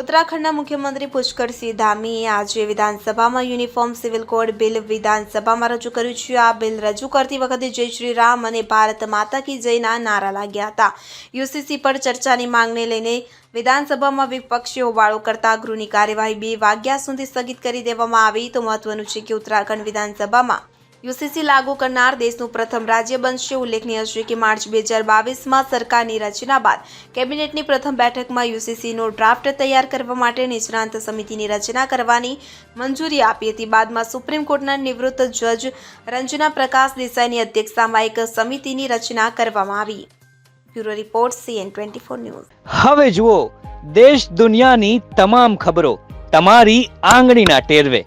ઉત્તરાખંડના મુખ્યમંત્રી પુષ્કરસિંહ ધામીએ આજે વિધાનસભામાં યુનિફોર્મ સિવિલ કોડ બિલ વિધાનસભામાં રજૂ કર્યું છે. આ બિલ રજૂ કરતી વખતે જય શ્રી રામ અને ભારત માતા કી જયના નારા લાગ્યા હતા. યુસીસી પર ચર્ચાની માંગને લઈને વિધાનસભામાં વિપક્ષી હોબાળો કરતા ગૃહની કાર્યવાહી બે વાગ્યા સુધી સ્થગિત કરી દેવામાં આવી. તો મહત્વનું છે કે ઉત્તરાખંડ વિધાનસભામાં યુસીસી લાગુ કરનાર દેશનું પ્રથમ રાજ્ય બનશે. ઉલ્લેખનીય છે કે માર્ચ બે હજાર બાવીસમાં સરકારની રચના બાદ કેબિનેટની પ્રથમ બેઠકમાં યુસીસીનો ડ્રાફ્ટ તૈયાર કરવા માટે નિષ્ણાંત સમિતિની રચના કરવાની મંજૂરી આપી હતી. બાદમાં સુપ્રીમ કોર્ટના નિવૃત્ત જજ રંજના પ્રકાશ દેસાઈની અધ્યક્ષતામાં એક સમિતિની રચના કરવામાં આવી. Bureau report, CN twenty four news. હવે જુઓ, દેશ દુનિયાની તમામ ખબરો તમારી આંગળીના ટેરવે.